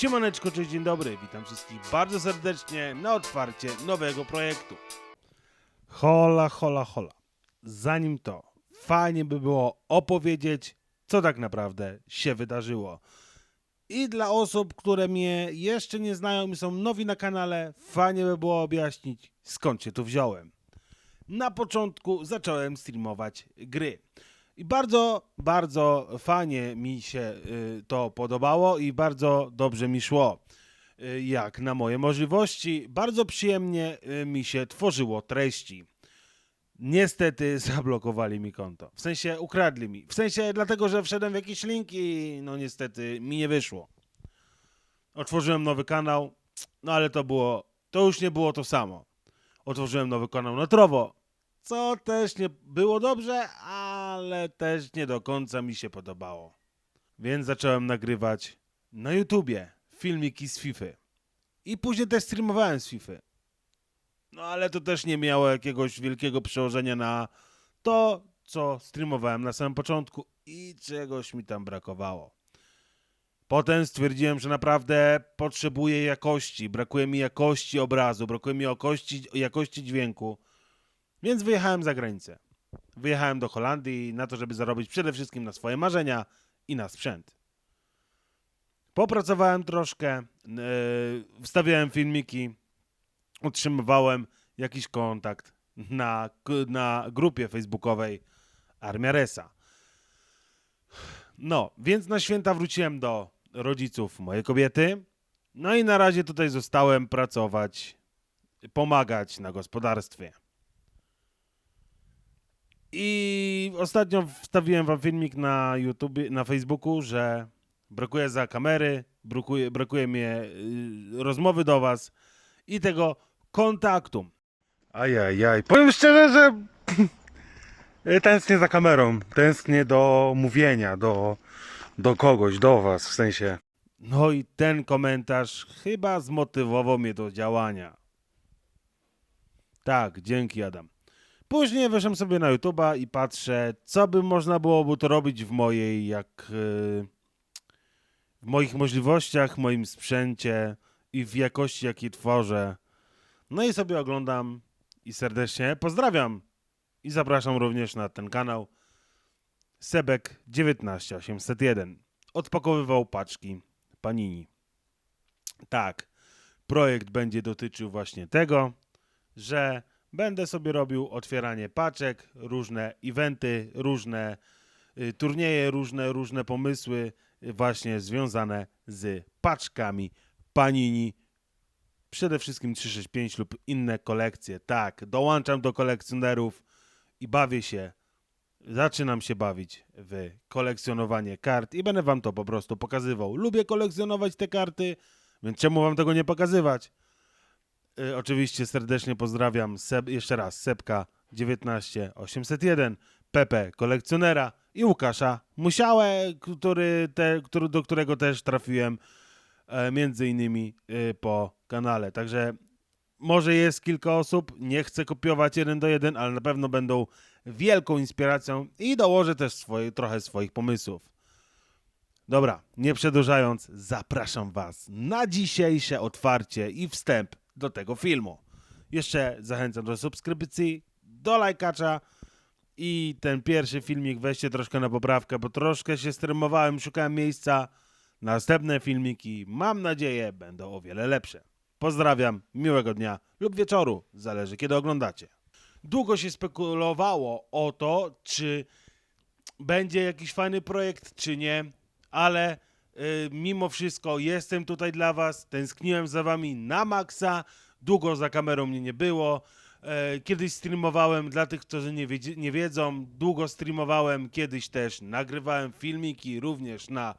Siemaneczko, cześć, dzień dobry, witam wszystkich bardzo serdecznie na otwarcie nowego projektu. Hola, hola, hola. Zanim to, fajnie by było opowiedzieć, co tak naprawdę się wydarzyło. I dla osób, które mnie jeszcze nie znają i są nowi na kanale, fajnie by było objaśnić, skąd się tu wziąłem. Na początku zacząłem streamować gry. I bardzo, bardzo fajnie mi się y, to podobało i bardzo dobrze mi szło. Y, jak na moje możliwości, bardzo przyjemnie y, mi się tworzyło treści. Niestety zablokowali mi konto. W sensie ukradli mi. W sensie dlatego, że wszedłem w jakiś link i no niestety mi nie wyszło. Otworzyłem nowy kanał, no ale to było, to już nie było to samo. Otworzyłem nowy kanał na Trowo, co też nie było dobrze, ale też nie do końca mi się podobało. Więc zacząłem nagrywać na YouTubie filmiki z FIFA. I później też streamowałem z FIFA. No ale to też nie miało jakiegoś wielkiego przełożenia na to, co streamowałem na samym początku i czegoś mi tam brakowało. Potem stwierdziłem, że naprawdę potrzebuję jakości, brakuje mi jakości obrazu, brakuje mi jakości, jakości dźwięku. Więc wyjechałem za granicę. Wyjechałem do Holandii na to, żeby zarobić przede wszystkim na swoje marzenia i na sprzęt. Popracowałem troszkę, yy, wstawiałem filmiki, utrzymywałem jakiś kontakt na, na grupie facebookowej Armia Resa. No, więc na święta wróciłem do rodziców mojej kobiety. No i na razie tutaj zostałem pracować, pomagać na gospodarstwie. I ostatnio wstawiłem wam filmik na YouTube, na Facebooku, że brakuje za kamery, brakuje, brakuje mi y, rozmowy do was i tego kontaktu. Ajajaj, powiem szczerze, że tęsknię za kamerą, tęsknię do mówienia, do, do kogoś, do was w sensie. No i ten komentarz chyba zmotywował mnie do działania. Tak, dzięki Adam. Później weszłem sobie na YouTube'a i patrzę, co by można byłoby to robić w mojej, jak yy, w moich możliwościach, moim sprzęcie i w jakości, jakiej tworzę. No i sobie oglądam i serdecznie pozdrawiam i zapraszam również na ten kanał Sebek 19801. Odpakowywał paczki Panini. Tak, projekt będzie dotyczył właśnie tego, że będę sobie robił otwieranie paczek, różne eventy, różne y, turnieje, różne, różne pomysły y, właśnie związane z paczkami Panini. Przede wszystkim 365 lub inne kolekcje. Tak, dołączam do kolekcjonerów i bawię się, zaczynam się bawić w kolekcjonowanie kart i będę wam to po prostu pokazywał. Lubię kolekcjonować te karty, więc czemu wam tego nie pokazywać? Y, oczywiście serdecznie pozdrawiam Seb, jeszcze raz Sepka 19801, Pepe kolekcjonera i Łukasza Musiałę, który te, który, do którego też trafiłem e, między innymi y, po kanale. Także może jest kilka osób, nie chcę kopiować jeden do jeden, ale na pewno będą wielką inspiracją i dołożę też swoje, trochę swoich pomysłów. Dobra, nie przedłużając, zapraszam Was na dzisiejsze otwarcie i wstęp do tego filmu. Jeszcze zachęcam do subskrypcji, do lajkacza i ten pierwszy filmik weźcie troszkę na poprawkę, bo troszkę się stremowałem, szukałem miejsca. Następne filmiki, mam nadzieję, będą o wiele lepsze. Pozdrawiam, miłego dnia lub wieczoru, zależy kiedy oglądacie. Długo się spekulowało o to, czy będzie jakiś fajny projekt, czy nie, ale mimo wszystko jestem tutaj dla Was, tęskniłem za Wami na maksa, długo za kamerą mnie nie było. E, Kiedyś streamowałem, dla tych, którzy nie, wiedzie, nie wiedzą, długo streamowałem, kiedyś też nagrywałem filmiki również na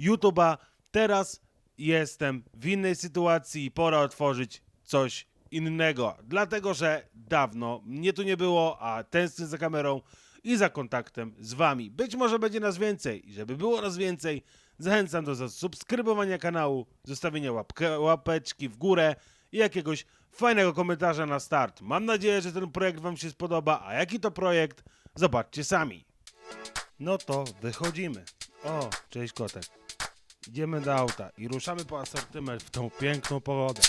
YouTube'a. Teraz jestem w innej sytuacji i pora otworzyć coś innego, dlatego że dawno mnie tu nie było, a tęsknię za kamerą i za kontaktem z wami. Być może będzie nas więcej i żeby było nas więcej, zachęcam do zasubskrybowania kanału, zostawienia łapkę, łapeczki w górę i jakiegoś fajnego komentarza na start. Mam nadzieję, że ten projekt wam się spodoba, a jaki to projekt, zobaczcie sami. No to wychodzimy. O, cześć kotek. Idziemy do auta i ruszamy po asortyment w tą piękną pogodę.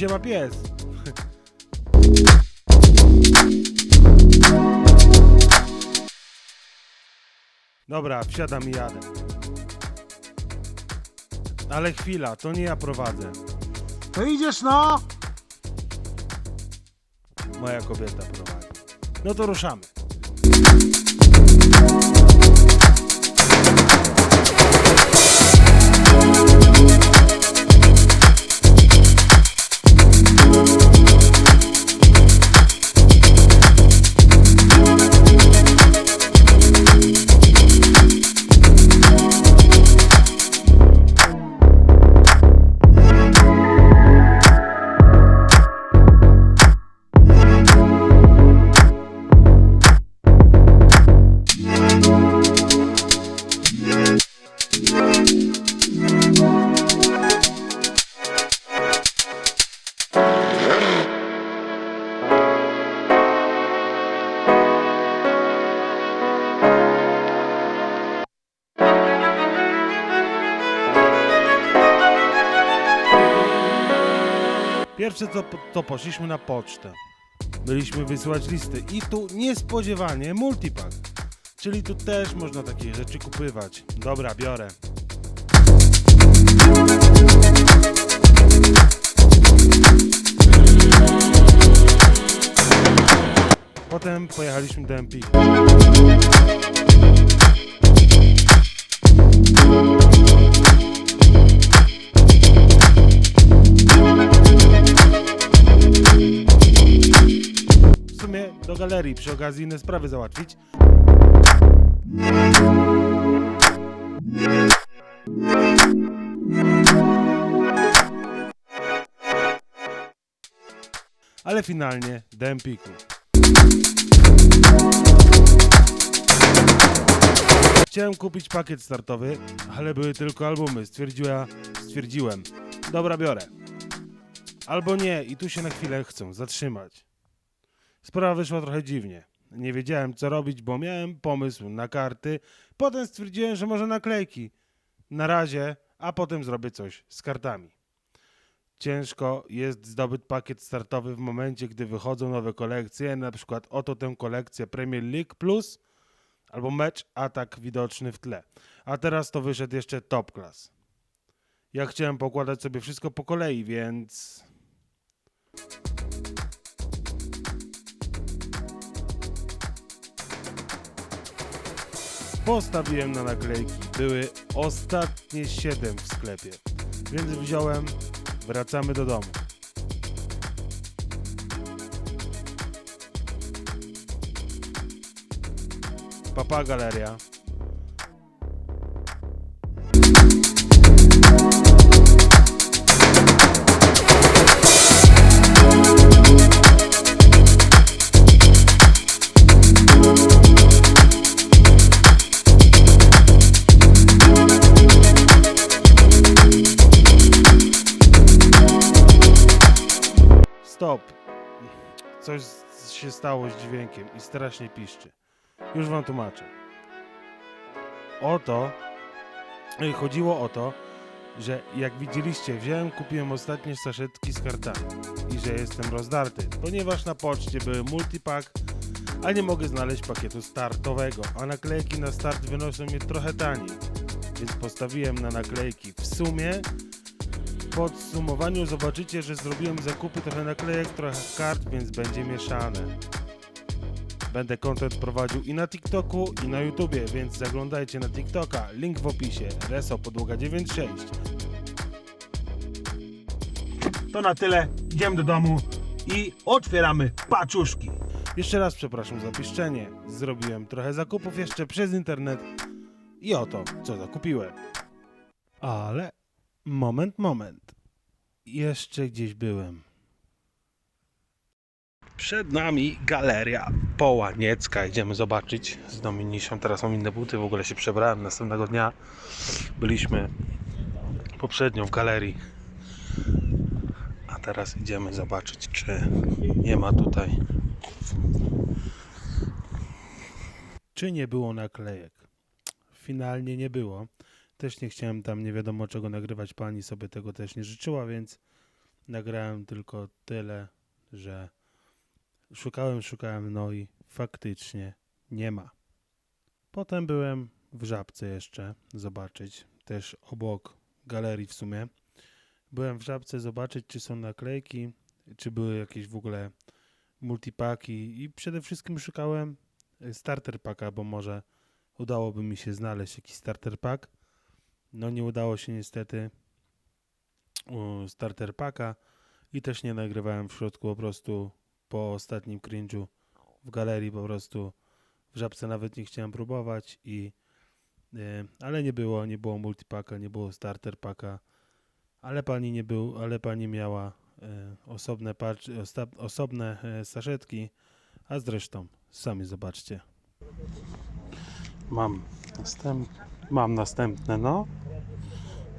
O, siema pies! Dobra, wsiadam i jadę. Ale chwila, to nie ja prowadzę. To idziesz no! Moja kobieta prowadzi. No to ruszamy. Pierwsze co to poszliśmy na pocztę. Byliśmy wysyłać listy i tu niespodziewanie multipack. Czyli tu też można takie rzeczy kupywać. Dobra, biorę. Potem pojechaliśmy do Empiku. Galerii przy okazji inne sprawy załatwić. Ale finalnie do Empiku. Chciałem kupić pakiet startowy, ale były tylko albumy. Stwierdziła, stwierdziłem, dobra biorę. Albo nie i tu się na chwilę chcę zatrzymać. Sprawa wyszła trochę dziwnie. Nie wiedziałem co robić, bo miałem pomysł na karty. Potem stwierdziłem, że może naklejki. Na razie, a potem zrobię coś z kartami. Ciężko jest zdobyć pakiet startowy w momencie, gdy wychodzą nowe kolekcje, na przykład oto tę kolekcję Premier League Plus albo mecz atak widoczny w tle. A teraz to wyszedł jeszcze Top Class. Ja chciałem pokładać sobie wszystko po kolei, więc Postawiłem na naklejki. Były ostatnie 7 w sklepie. Więc wziąłem, wracamy do domu. Papa galeria. Coś się stało z dźwiękiem i strasznie piszczy. Już wam tłumaczę. Oto y, chodziło o to, że jak widzieliście, wziąłem, kupiłem ostatnie saszetki z kartami i że jestem rozdarty, ponieważ na poczcie były multipack, a nie mogę znaleźć pakietu startowego, a naklejki na start wynoszą mnie trochę taniej, więc postawiłem na naklejki. W sumie podsumowaniu zobaczycie, że zrobiłem zakupy trochę naklejek, trochę kart, więc będzie mieszane. Będę content prowadził i na TikToku, i na YouTubie, więc zaglądajcie na TikToka. Link w opisie. Reso Podłoga 96. To na tyle. Idziemy do domu i otwieramy paczuszki. Jeszcze raz przepraszam za piszczenie. Zrobiłem trochę zakupów jeszcze przez internet i oto, co zakupiłem. Ale moment, moment. Jeszcze gdzieś byłem. Przed nami galeria Połaniecka. Idziemy zobaczyć z Dominisią. Teraz mam inne buty, w ogóle się przebrałem. Następnego dnia byliśmy poprzednio w galerii. A teraz idziemy zobaczyć, czy nie ma tutaj. Czy nie było naklejek? Finalnie nie było. Też nie chciałem tam nie wiadomo czego nagrywać. Pani sobie tego też nie życzyła, więc nagrałem tylko tyle, że szukałem, szukałem, no i faktycznie nie ma. Potem byłem w Żabce jeszcze zobaczyć, też obok galerii w sumie. Byłem w Żabce zobaczyć, czy są naklejki, czy były jakieś w ogóle multipaki i przede wszystkim szukałem starter packa, bo może udałoby mi się znaleźć jakiś starter pack. No nie udało się niestety starter packa i też nie nagrywałem w środku po prostu po ostatnim cringe'u w galerii po prostu w żabce nawet nie chciałem próbować i y, ale nie było, nie było multipaka, nie było starter paka, ale pani nie był, ale pani miała y, osobne osta, osobne y, saszetki, a zresztą sami zobaczcie. Mam następ, mam następne, no.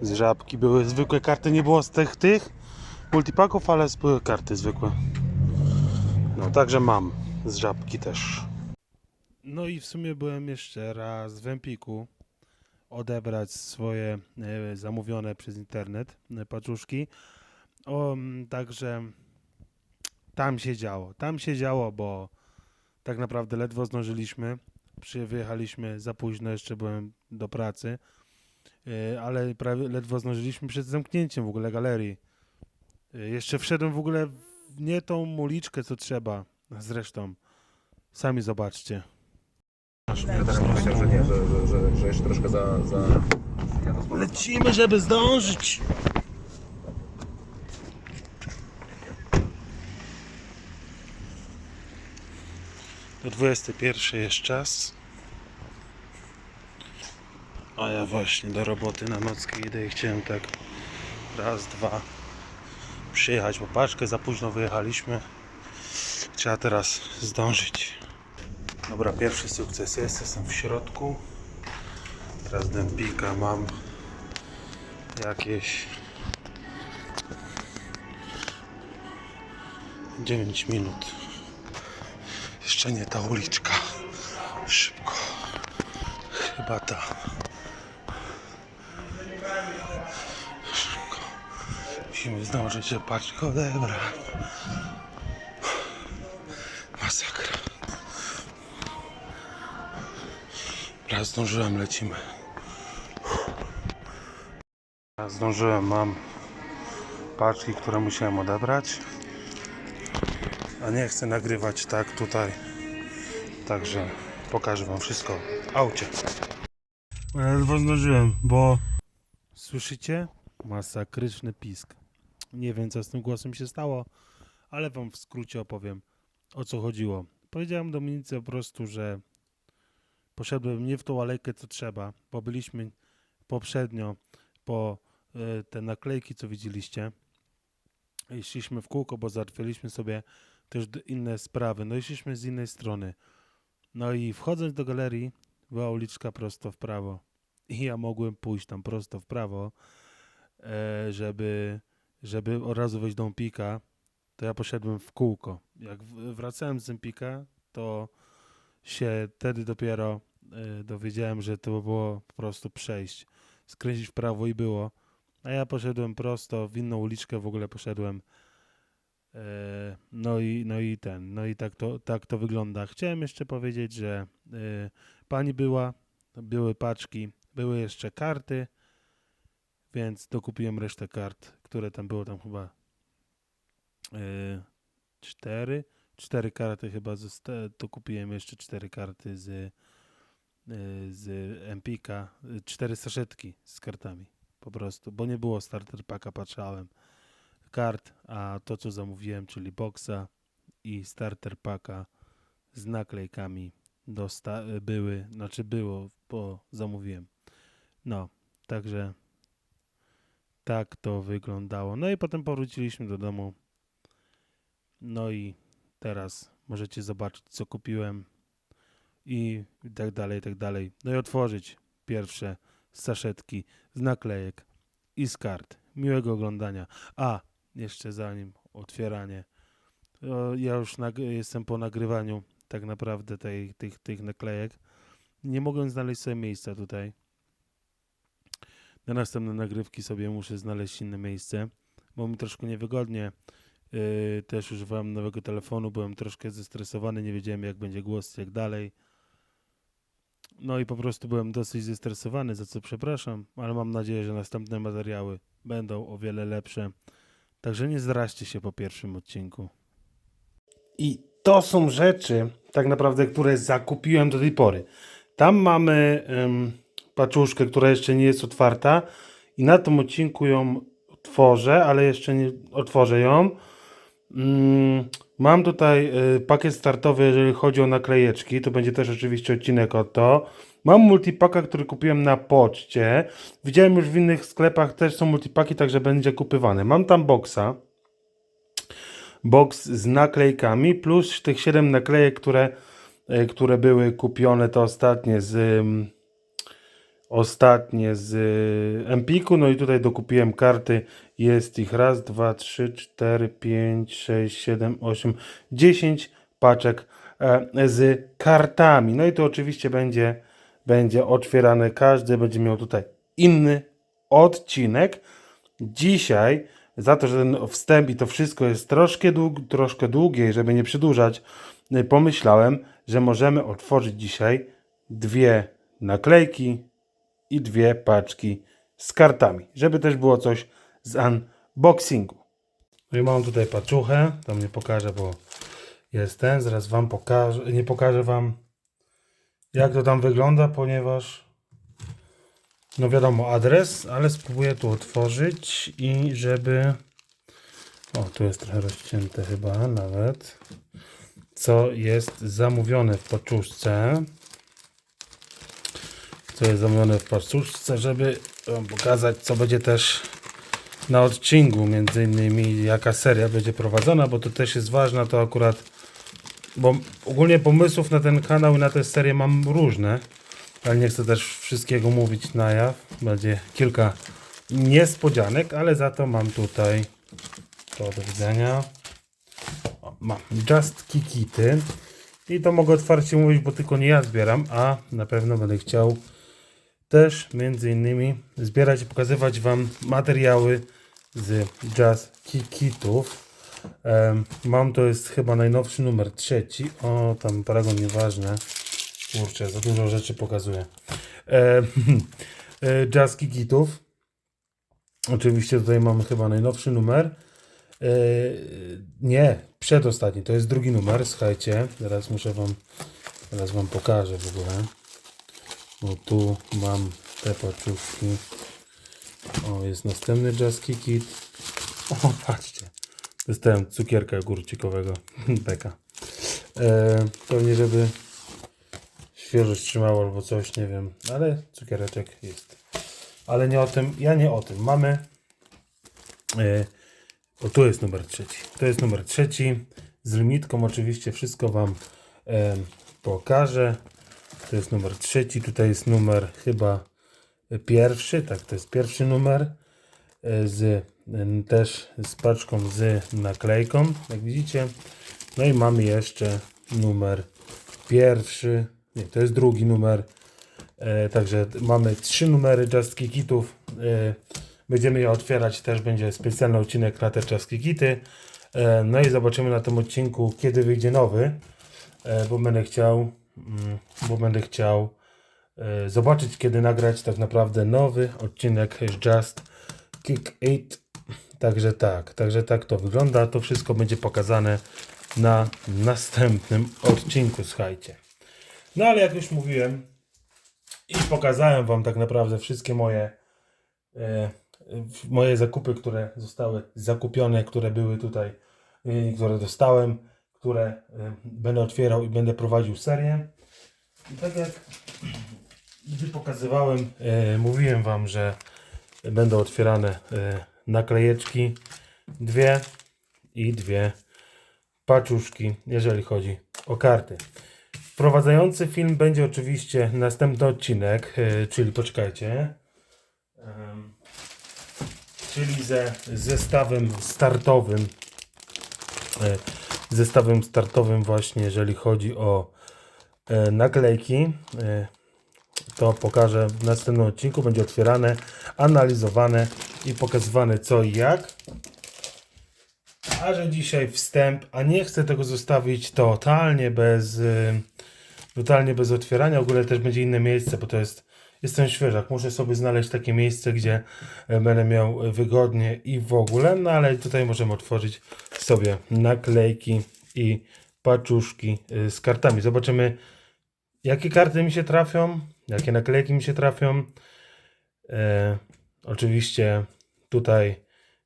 Z żabki były zwykłe karty, nie było z tych tych multipaków, ale były karty zwykłe. No, także mam z żabki też. No i w sumie byłem jeszcze raz w Empiku odebrać swoje e, zamówione przez internet e, paczuszki. O, także tam się działo. Tam się działo, bo tak naprawdę ledwo zdążyliśmy. Przy, wyjechaliśmy za późno, jeszcze byłem do pracy, e, ale prawie ledwo zdążyliśmy przed zamknięciem w ogóle galerii. E, Jeszcze wszedłem w ogóle w nie tą uliczkę, co trzeba. Zresztą, sami zobaczcie. Myślę, że nie, że, że, że, że jeszcze troszkę za... za... Lecimy, żeby zdążyć. Do 21 jest czas. A ja właśnie do roboty na nockę idę i chciałem tak raz, dwa przyjechać po paczkę. Za późno wyjechaliśmy. Trzeba teraz zdążyć. Dobra, pierwszy sukces jest. Jestem w środku. Teraz dępika mam jakieś 9 minut. Jeszcze nie ta uliczka. Szybko. Chyba ta. Szybko. Musimy zdążyć się paczkę odebrać. Masakra. Raz zdążyłem, lecimy. Ja zdążyłem, mam paczki, które musiałem odebrać. A nie chcę nagrywać tak tutaj. Także pokażę Wam wszystko w aucie. Ledwo zdążyłem, bo... Słyszycie? Masakryczny pisk. Nie wiem, co z tym głosem się stało, ale Wam w skrócie opowiem, o co chodziło. Powiedziałem Dominice po prostu, że poszedłem nie w tą alejkę, co trzeba, bo byliśmy poprzednio po e, te naklejki, co widzieliście. I Szliśmy w kółko, bo załatwialiśmy sobie też inne sprawy. No i z innej strony. No i wchodząc do galerii, była uliczka prosto w prawo. I ja mogłem pójść tam prosto w prawo, e, żeby, żeby od razu wejść do Empika. To ja poszedłem w kółko. Jak wracałem z Empika, to się wtedy dopiero e, dowiedziałem, że to było po prostu przejść skręcić w prawo i było. A ja poszedłem prosto, w inną uliczkę w ogóle poszedłem. E, No i, no i ten, no i tak to, tak to wygląda. Chciałem jeszcze powiedzieć, że e, pani była, były paczki, były jeszcze karty, więc dokupiłem resztę kart, które tam było, tam chyba e, cztery, cztery karty chyba, zosta- dokupiłem jeszcze cztery karty z, z Empika, cztery saszetki z kartami po prostu, bo nie było starter packa, patrzałem kart, a to co zamówiłem, czyli boxa i starter packa z naklejkami dosta- były, znaczy było, bo zamówiłem. No, także tak to wyglądało. No i potem powróciliśmy do domu. No i teraz możecie zobaczyć, co kupiłem i tak dalej, i tak dalej. No i otworzyć pierwsze saszetki z naklejek i z kart. Miłego oglądania. A, jeszcze zanim otwieranie. Ja już jestem po nagrywaniu tak naprawdę tej, tych, tych naklejek. Nie mogłem znaleźć sobie miejsca tutaj. Na następne nagrywki sobie muszę znaleźć inne miejsce, bo mi troszkę niewygodnie. Yy, też używałem nowego telefonu, byłem troszkę zestresowany, nie wiedziałem jak będzie głos, jak dalej. No i po prostu byłem dosyć zestresowany, za co przepraszam, ale mam nadzieję, że następne materiały będą o wiele lepsze. Także nie zraźcie się po pierwszym odcinku. I to są rzeczy, tak naprawdę, które zakupiłem do tej pory. Tam mamy ym, paczuszkę, która jeszcze nie jest otwarta i na tym odcinku ją otworzę, ale jeszcze nie otworzę ją. Mm, mam tutaj y, pakiet startowy, jeżeli chodzi o naklejeczki. To będzie też oczywiście odcinek o to. Mam multipaka, który kupiłem na poczcie. Widziałem już w innych sklepach też są multipaki, także będzie kupywany. Mam tam boxa box z naklejkami, plus tych 7 naklejek, które, e, które były kupione, to ostatnie z ostatnie z y, Empiku, no i tutaj dokupiłem karty, jest ich raz, dwa, trzy, cztery, pięć, sześć, siedem, osiem, dziesięć paczek e, z kartami, no i to oczywiście będzie, będzie otwierane, każdy będzie miał tutaj inny odcinek, dzisiaj za to, że ten wstęp i to wszystko jest troszkę, dług, troszkę długie żeby nie przedłużać, y, pomyślałem, że możemy otworzyć dzisiaj dwie naklejki i dwie paczki z kartami, żeby też było coś z unboxingu. No i mam tutaj paczuchę, to nie pokażę, bo jest ten, zaraz wam pokażę, nie pokażę wam jak to tam wygląda, ponieważ no wiadomo, adres, ale spróbuję tu otworzyć i żeby. O, tu jest trochę rozcięte chyba nawet. Co jest zamówione w paczuszce. Co jest zamówione w paczuszce, żeby wam pokazać, co będzie też na odcinku, między innymi jaka seria będzie prowadzona, bo to też jest ważne, to akurat. Bo ogólnie pomysłów na ten kanał i na tę serię mam różne. Ale nie chcę też wszystkiego mówić na jaw. Będzie kilka niespodzianek, ale za to mam tutaj to do widzenia. Mam Just Kikity. I to mogę otwarcie mówić, bo tylko nie ja zbieram, a na pewno będę chciał też między innymi zbierać i pokazywać Wam materiały z Just Kikitów. Mam to jest chyba najnowszy numer trzeci. O, tam paragon nieważne. Kurczę, za dużo rzeczy pokazuję. E, Jazz Kikitów. Oczywiście tutaj mamy chyba najnowszy numer. E, nie, przedostatni. To jest drugi numer. Słuchajcie, teraz muszę wam, teraz wam pokażę w ogóle. Bo tu mam te paczuszki. O, jest następny Jazz Kikit. O, patrzcie. Dostałem cukierka górcikowego. Beka. E, pewnie, żeby świeżość trzymało albo coś, nie wiem, ale cukiereczek jest. Ale nie o tym, ja nie o tym. Mamy, e, o tu jest numer trzeci. To jest numer trzeci. Z limitką oczywiście wszystko Wam e, pokażę. To jest numer trzeci. Tutaj jest numer chyba pierwszy. Tak, to jest pierwszy numer. E, z też z paczką z naklejką, jak widzicie. No i mamy jeszcze numer pierwszy. Nie, to jest drugi numer. E, także mamy trzy numery Just Kikitów. E, będziemy je otwierać. Też będzie specjalny odcinek na te Just Kikity. E, no i zobaczymy na tym odcinku, kiedy wyjdzie nowy. E, bo będę chciał, bo będę chciał e, zobaczyć, kiedy nagrać tak naprawdę nowy odcinek Just Kick 8. Także tak, także tak to wygląda. To wszystko będzie pokazane na następnym odcinku, słuchajcie. No ale jak już mówiłem i pokazałem Wam tak naprawdę wszystkie moje e, moje zakupy, które zostały zakupione, które były tutaj, e, które dostałem, które e, będę otwierał i będę prowadził serię. I tak jak gdy pokazywałem, e, mówiłem Wam, że będą otwierane e, naklejeczki dwie i dwie paczuszki, jeżeli chodzi o karty. Wprowadzający film będzie oczywiście następny odcinek, czyli poczekajcie. Czyli ze zestawem startowym. E, Zestawem startowym właśnie, jeżeli chodzi o e, naklejki. E, to pokażę w następnym odcinku. Będzie otwierane, analizowane i pokazywane co i jak. A że dzisiaj wstęp, a nie chcę tego zostawić totalnie bez, y, totalnie bez otwierania. W ogóle też będzie inne miejsce, bo to jest, jestem świeżak. Muszę sobie znaleźć takie miejsce, gdzie e, będę miał wygodnie i w ogóle. No ale tutaj możemy otworzyć sobie naklejki i paczuszki y, z kartami. Zobaczymy, jakie karty mi się trafią, jakie naklejki mi się trafią. E, oczywiście tutaj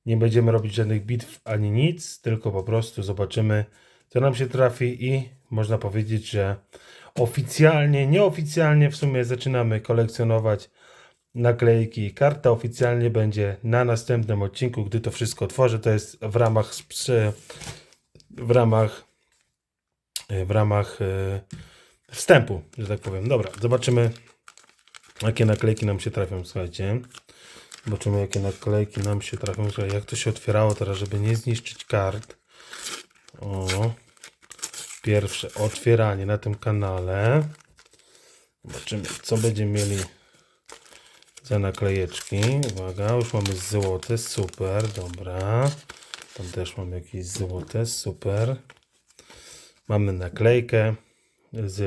nie będziemy robić żadnych bitw ani nic, tylko po prostu zobaczymy, co nam się trafi i można powiedzieć, że oficjalnie, nieoficjalnie w sumie zaczynamy kolekcjonować naklejki. Karta oficjalnie będzie na następnym odcinku, gdy to wszystko otworzę. To jest w ramach w ramach w ramach e, wstępu, że tak powiem. Dobra, zobaczymy jakie naklejki nam się trafią, słuchajcie. Zobaczymy, jakie naklejki nam się trafią. Jak to się otwierało teraz, żeby nie zniszczyć kart. O, pierwsze otwieranie na tym kanale. Zobaczymy, co będziemy mieli za naklejeczki. Uwaga, już mamy złote, super, dobra. Tam też mamy jakieś złote, super. Mamy naklejkę z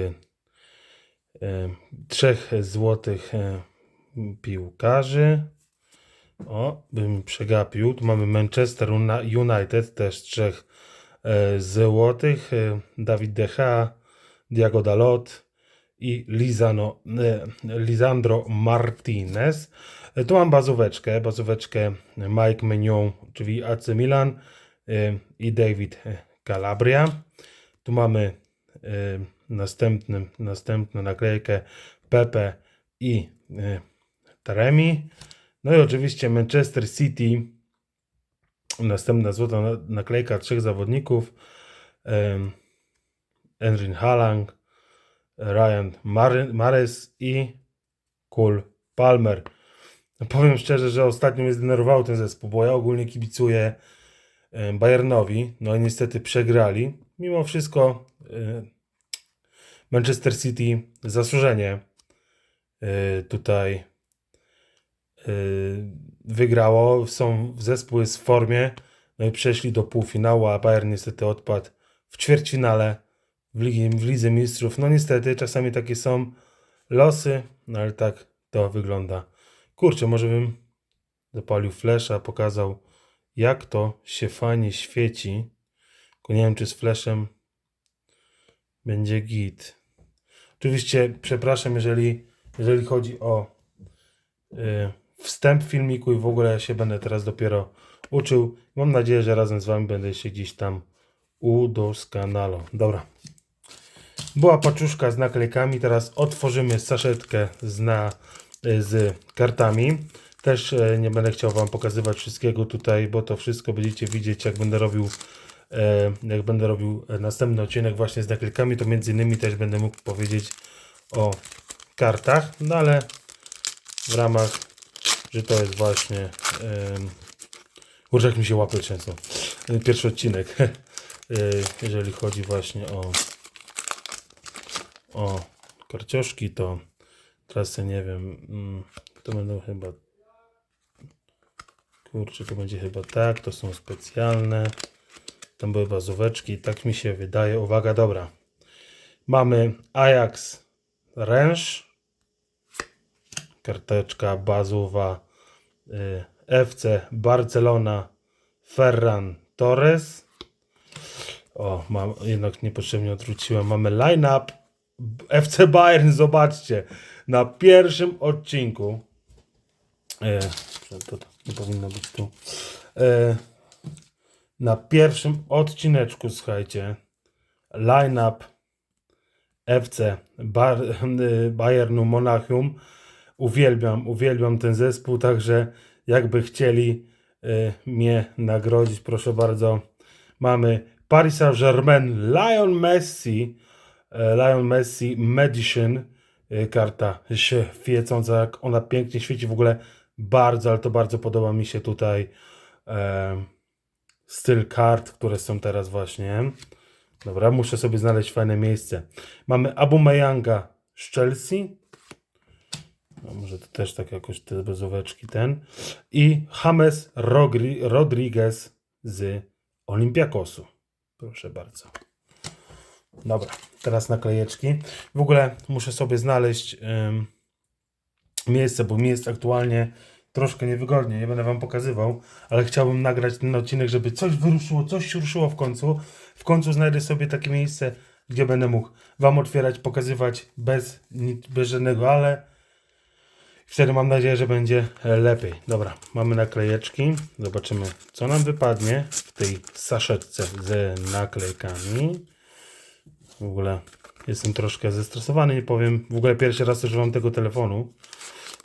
e, trzech złotych e, piłkarzy. O, bym przegapił. Tu mamy Manchester United, też trzech złotych. E, Dawid Gea, Diago Dalot i Lizano, e, Lisandro Martinez. E, tu mam bazóweczkę, bazóweczkę Mike Mignon, czyli AC Milan e, i David Calabria. Tu mamy e, następny, następną naklejkę Pepe i e, Taremi. No i oczywiście Manchester City. Następna złota na- naklejka trzech zawodników. Enrin Haaland, Ryan Mare- Mares i Cole Palmer. No powiem szczerze, że ostatnio mnie zdenerwował ten zespół, bo ja ogólnie kibicuję Bayernowi. No i niestety przegrali. Mimo wszystko Manchester City zasłużenie e, tutaj wygrało. Są zespół jest w formie. No i przeszli do półfinału, a Bayern niestety odpadł w ćwierćfinale w, Ligi, w Lidze Mistrzów. No niestety, czasami takie są losy, no ale tak to wygląda. Kurczę, może bym zapalił flesza, pokazał jak to się fajnie świeci. Tylko nie wiem, czy z fleszem będzie git. Oczywiście przepraszam, jeżeli, jeżeli chodzi o y, wstęp filmiku i w ogóle się będę teraz dopiero uczył. Mam nadzieję, że razem z Wami będę się gdzieś tam udoskonalał. Dobra. Była paczuszka z naklejkami, teraz otworzymy saszetkę z, na, y, z kartami. Też e, nie będę chciał Wam pokazywać wszystkiego tutaj, bo to wszystko będziecie widzieć, jak będę robił e, jak będę robił e, następny odcinek właśnie z naklejkami, to między innymi też będę mógł powiedzieć o kartach, no ale w ramach, że to jest właśnie kurczę, mi się łapy często pierwszy odcinek e, jeżeli chodzi właśnie o o karcioszki, to teraz ja nie wiem mm, to będą chyba kurczę, to będzie chyba tak, to są specjalne tam były bazóweczki, tak mi się wydaje. Uwaga, dobra. Mamy Ajax Ręż, karteczka bazowa y, FC Barcelona Ferran Torres. O, mam, jednak niepotrzebnie odwróciłem. Mamy line-up FC Bayern, zobaczcie, na pierwszym odcinku. E, to, to nie powinno być tu. E, na pierwszym odcineczku, słuchajcie, line-up FC Bar Bayernu Monachium. Uwielbiam, uwielbiam ten zespół, także jakby chcieli y, mnie nagrodzić, proszę bardzo, mamy Paris Saint-Germain, Lion Messi, e, Lion Messi Medicine, e, karta świecąca, jak ona pięknie świeci w ogóle bardzo, ale to bardzo podoba mi się tutaj e, styl kart, które są teraz właśnie. Dobra, muszę sobie znaleźć fajne miejsce. Mamy Abumeyanga z Chelsea. No, może to też tak jakoś te bezóweczki ten. I James Rogri- Rodriguez z Olympiakosu. Proszę bardzo. Dobra, teraz naklejeczki. W ogóle muszę sobie znaleźć ym, miejsce, bo mi jest aktualnie troszkę niewygodnie. Nie będę wam pokazywał, ale chciałbym nagrać ten odcinek, żeby coś wyruszyło, coś się ruszyło w końcu. W końcu znajdę sobie takie miejsce, gdzie będę mógł wam otwierać, pokazywać bez, bez żadnego ale. Wtedy mam nadzieję, że będzie e, lepiej. Dobra, mamy naklejeczki. Zobaczymy, co nam wypadnie w tej saszetce z naklejkami. W ogóle jestem troszkę zestresowany, nie powiem. W ogóle pierwszy raz używam tego telefonu.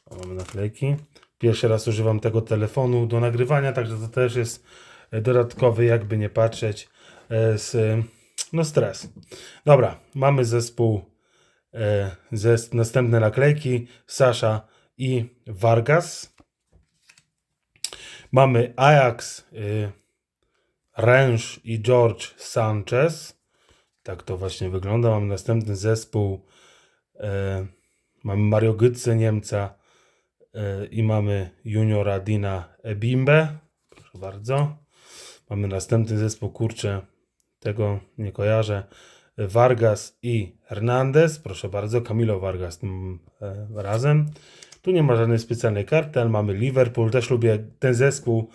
O, mamy naklejki. Pierwszy raz używam tego telefonu do nagrywania, także to też jest e, dodatkowy, jakby nie patrzeć, e, z, no stres. Dobra, mamy zespół, e, następne naklejki, Sasza i Vargas. Mamy Ajax, y, Rensch i George Sanchez. Tak to właśnie wygląda. Mamy następny zespół. E, mamy Mario Götze, Niemca e, i mamy juniora Dina Ebimbe. Proszę bardzo. Mamy następny zespół, kurczę, tego nie kojarzę. Vargas i Hernandez. Proszę bardzo, Camilo Vargas tym e, razem. Tu nie ma żadnej specjalnej karty, ale mamy Liverpool. Też lubię ten zespół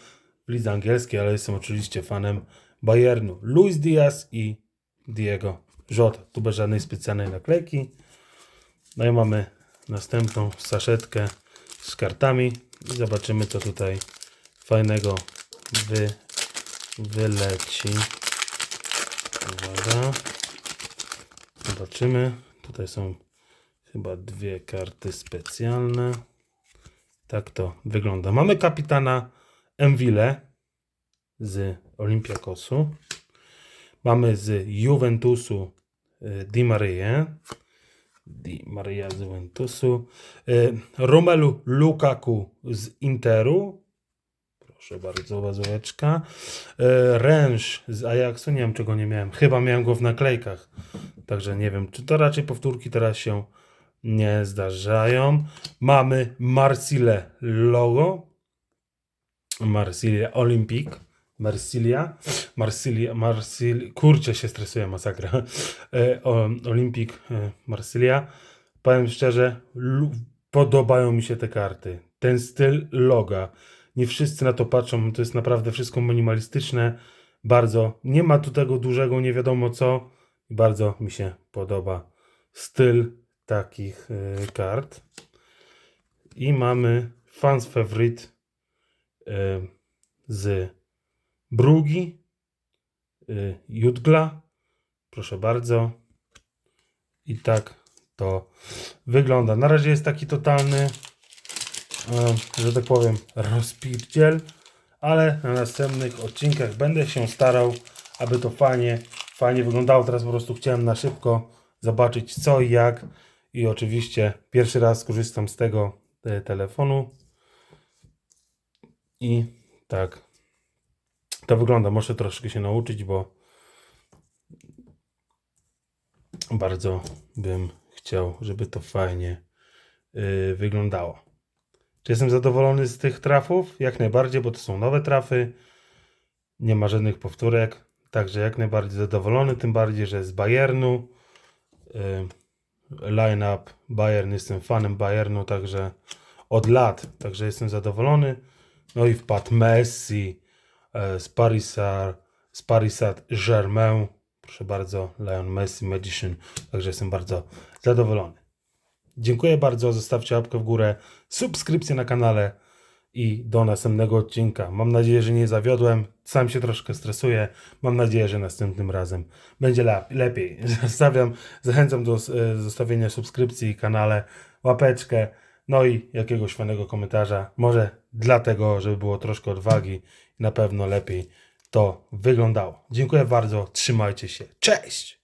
w lidze angielskiej, ale jestem oczywiście fanem Bayernu. Luis Diaz i Diego Jota. Tu bez żadnej specjalnej naklejki. No i mamy następną saszetkę z kartami i zobaczymy co tutaj fajnego wy, wyleci. Uwaga. Zobaczymy. Tutaj są chyba dwie karty specjalne. Tak to wygląda. Mamy kapitana Enville z Olympiakosu. Mamy z Juventusu y, Di Maria. Di Maria z Juventusu. Y, Romelu Lukaku z Interu. Proszę bardzo, wazóweczka. Y, Rensch z Ajaxu. Nie wiem, czego nie miałem. Chyba miałem go w naklejkach. Także nie wiem, czy to raczej powtórki teraz się nie zdarzają. Mamy Marsile logo. Marsilia Olympic. Marsilia. Marsilia. Marsil... Kurczę się stresuje, masakra. E, Olympic e, Marsilia. Powiem szczerze, podobają mi się te karty. Ten styl loga. Nie wszyscy na to patrzą, to jest naprawdę wszystko minimalistyczne. Bardzo. Nie ma tu tego dużego, nie wiadomo co. Bardzo mi się podoba styl takich y, kart. I mamy fans favorite y, z Brugi, y, Jutgla. Proszę bardzo. I tak to wygląda. Na razie jest taki totalny, że tak powiem, rozpirdziel, ale na następnych odcinkach będę się starał, aby to fajnie, fajnie wyglądało. Teraz po prostu chciałem na szybko zobaczyć co i jak. I oczywiście pierwszy raz korzystam z tego e, telefonu. I tak to wygląda. Muszę troszkę się nauczyć, bo bardzo bym chciał, żeby to fajnie y, wyglądało. Czy jestem zadowolony z tych trafów? Jak najbardziej, bo to są nowe trafy. Nie ma żadnych powtórek. Także jak najbardziej zadowolony, tym bardziej, że z Bayernu. Y, line-up Bayern, jestem fanem Bayernu, także od lat, także jestem zadowolony. No i wpadł Messi e, z Paris, z Paris Saint-Germain. Proszę bardzo, Lion Messi Magician, także jestem bardzo zadowolony. Dziękuję bardzo, zostawcie łapkę w górę, subskrypcję na kanale i do następnego odcinka. Mam nadzieję, że nie zawiodłem. Sam się troszkę stresuję. Mam nadzieję, że następnym razem będzie le- lepiej. Zostawiam, zachęcam do e, zostawienia subskrypcji kanale, łapeczkę, no i jakiegoś fajnego komentarza. Może dlatego, żeby było troszkę odwagi. Na pewno lepiej to wyglądało. Dziękuję bardzo, trzymajcie się. Cześć!